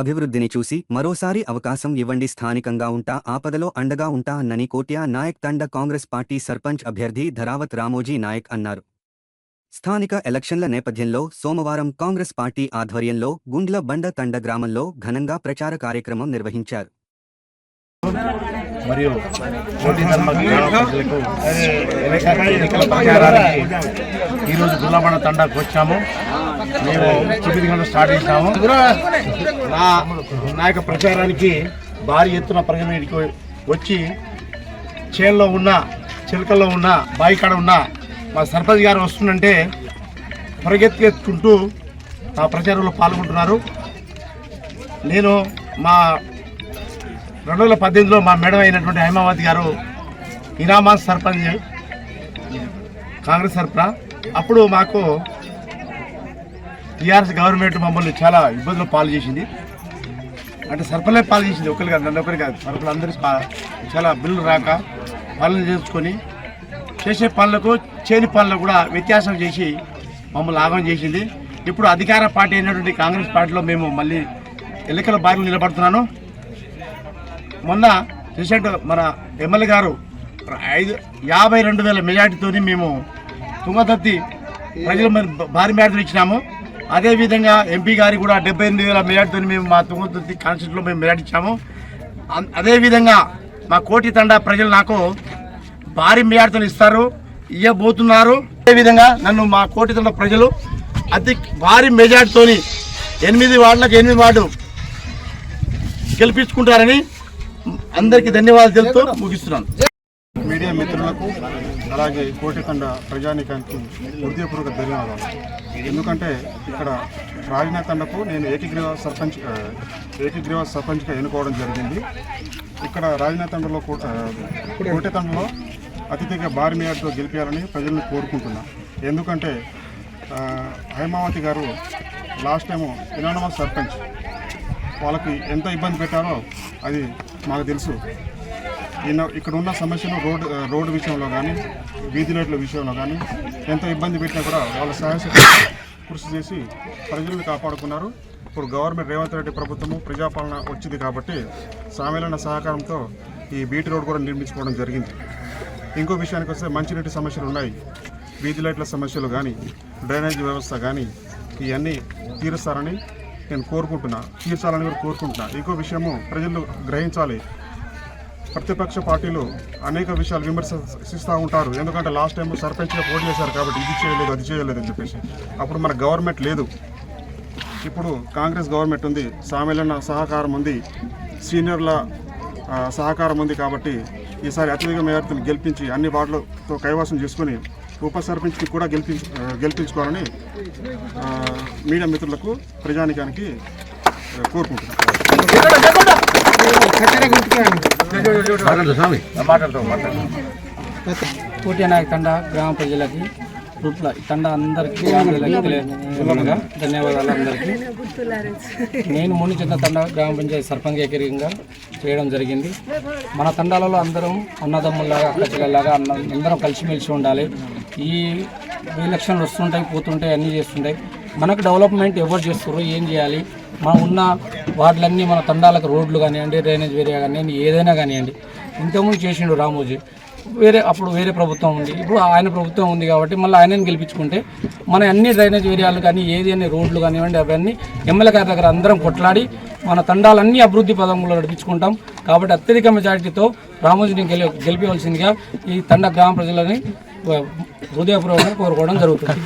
అభివృద్ధిని చూసి మరోసారి అవకాశం ఇవ్వండి. స్థానికంగా ఉంటా ఆపదలో అండగా ఉంటా అన్నని కోట్యా నాయక్ తండ కాంగ్రెస్ పార్టీ సర్పంచ్ అభ్యర్థి ధరావత్ రామోజీ నాయక్ అన్నారు. స్థానిక ఎలక్షన్ల నేపథ్యంలో సోమవారం కాంగ్రెస్ పార్టీ ఆధ్వర్యంలో గుండ్ల బండ తండ గ్రామంలో ఘనంగా ప్రచార కార్యక్రమం నిర్వహించారు. మరియు ధర్మ ప్రజలకు ఎన్నికల ప్రచారానికి ఈరోజు గుల్లబండ తండాకు వచ్చాము. మేము తొమ్మిది స్టార్ట్ చేసాము నా నా యొక్క ప్రచారానికి భారీ ఎత్తున ప్రజలు వచ్చి చేనులో ఉన్న చిలకల్లో ఉన్న బాయికాడ ఉన్న మా సర్పంచ్ గారు వస్తుందంటే పరిగెత్తుకుంటూ ఆ ప్రచారంలో పాల్గొంటున్నారు. నేను మా రెండు వేల పద్దెనిమిదిలో మా మేడం అయినటువంటి హైమావతి గారు ఇనామా సర్పంచ్ కాంగ్రెస్ సర్పరా అప్పుడు మాకు టీఆర్ఎస్ గవర్నమెంట్ మమ్మల్ని చాలా ఇబ్బందులు పాలు చేసింది. అంటే సర్పలే పాలు చేసింది ఒకరు కాదు నన్ను ఒకరు కాదు. సర్పలు అందరూ చాలా బిల్లు రాక పనులు చేసుకొని చేసే పనులకు చేని పనులకు కూడా వ్యత్యాసం చేసి మమ్మల్ని ఆగం చేసింది. ఇప్పుడు అధికార పార్టీ అయినటువంటి కాంగ్రెస్ పార్టీలో మేము మళ్ళీ ఎన్నికల బారిలో నిలబడుతున్నాను. మొన్న రీసెంట్ మన ఎమ్మెల్యే గారు ఐదు యాభై రెండు వేల మెజార్టీతోని మేము తుంగతత్తి ప్రజల మీద భారీ మేడలు ఇచ్చినాము. అదేవిధంగా ఎంపీ గారికి కూడా డెబ్బై ఎనిమిది వేల మెజార్టీతో మేము మా తుంగతుర్తి కాన్స్టిట్యూట్లో మేము మెజార్టీ ఇచ్చాము. అన్- అదేవిధంగా మా కోటి తండా ప్రజలు నాకు భారీ మెజార్టీతో ఇస్తారు ఇవ్వబోతున్నారు అదేవిధంగా నన్ను మా కోటి తండ ప్రజలు అతి భారీ మెజార్టీతోని ఎనిమిది వార్డులకు ఎనిమిది వార్డు గెలిపించుకుంటారని అందరికీ ధన్యవాదాలు తెలుపుతూ ముగిస్తున్నాను. మీడియా మిత్రులకు అలాగే కోటికొండ ప్రజానికానికి హృదయపూర్వక ధన్యవాదాలు. ఎందుకంటే ఇక్కడ రాజనాకండకు నేను ఏకగ్రీవ సర్పంచ్ ఏకగ్రీవ సర్పంచ్గా ఎన్నుకోవడం జరిగింది. ఇక్కడ రాజనాతండలో కోటితండలో అతిథిగా భారీ మేయర్తో గెలిపించాలని ప్రజలను కోరుకుంటున్నా. ఎందుకంటే హైమావతి గారు లాస్ట్ టైము ఇనానమస్ సర్పంచ్. వాళ్ళకి ఎంత ఇబ్బంది పెట్టారో అది మాకు తెలుసు. ఇక్కడ ఉన్న సమస్యలు రోడ్డు రోడ్డు విషయంలో కానీ వీధి లైట్ల విషయంలో కానీ ఎంత ఇబ్బంది పెట్టినా కూడా వాళ్ళ సహాయశక్తి కృషి చేసి ప్రజలను కాపాడుకున్నారు. ఇప్పుడు గవర్నమెంట్ రేవంత్ రెడ్డి ప్రభుత్వము ప్రజాపాలన వచ్చింది కాబట్టి సామెలైన సహకారంతో ఈ బీటీ రోడ్ కూడా నిర్మించుకోవడం జరిగింది. ఇంకో విషయానికి వస్తే మంచినీటి సమస్యలు ఉన్నాయి. వీధి లైట్ల సమస్యలు కానీ డ్రైనేజ్ వ్యవస్థ కానీ ఇవన్నీ తీరుస్తారని నేను కోరుకుంటున్నా. తీర్చాలని కూడా కోరుకుంటున్నా. ఇంకో విషయము ప్రజలు గ్రహించాలి. ప్రతిపక్ష పార్టీలు అనేక విషయాలు విమర్శిస్తూ ఉంటారు. ఎందుకంటే లాస్ట్ టైం సర్పంచ్గా పోటీ చేశారు కాబట్టి ఇది చేయలేదు అది చేయలేదు అని చెప్పేసి. అప్పుడు మన గవర్నమెంట్ లేదు. ఇప్పుడు కాంగ్రెస్ గవర్నమెంట్ ఉంది సామెలన్న సహకారం ఉంది సీనియర్ల సహకారం ఉంది కాబట్టి ఈసారి అత్యధిక మేయర్తో గెలిపించి అన్ని వార్డులతో కైవాసం చేసుకుని ఉప సర్పంచ్కి కూడా గెలిపించు గెలిపించుకోవాలని మీడియా మిత్రులకు ప్రజానికానికి కోరుకుంటున్నాను తండ గ్రామ ప్రజలకి రూట్ల ఈ తండ అందరికీ ధన్యవాదాలు అందరికీ. నేను ముని చిన్న తండ గ్రామ పంచాయతీ సర్పంచ్ ఏకరీకంగా చేయడం జరిగింది. మన తండాలలో అందరం అన్నదమ్ముల్లాగా అక్కచెల్లెల్లాగా అన్న అందరం కలిసిమెలిసి ఉండాలి. ఈ ఎలక్షన్లు వస్తుంటాయి పోతుంటాయి అన్నీ చేస్తుంటాయి. మనకు డెవలప్మెంట్ ఎవరు చేస్తారు ఏం చేయాలి? మనం ఉన్న వాటిలన్నీ మన తండాలకు రోడ్లు కానివ్వండి డ్రైనేజ్ ఏరియా కానివ్వండి ఏదైనా కానివ్వండి. ఇంతకుముందు చేసిండు రామోజీ. వేరే అప్పుడు వేరే ప్రభుత్వం ఉంది. ఇప్పుడు ఆయన ప్రభుత్వం ఉంది కాబట్టి మళ్ళీ ఆయనని గెలిపించుకుంటే మన అన్ని డ్రైనేజ్ ఏరియాలు కానీ ఏది అన్ని రోడ్లు కానివ్వండి అవన్నీ ఎమ్మెల్యే గారి దగ్గర అందరం కొట్లాడి మన తండాలన్నీ అభివృద్ధి పదంలో నడిపించుకుంటాం. కాబట్టి అత్యధిక మెజారిటీతో రామోజీని గెలి గెలిపించవలసిందిగా ఈ తండ గ్రామ ప్రజలని హృదయపూర్వకంగా కోరుకోవడం జరుగుతుంది.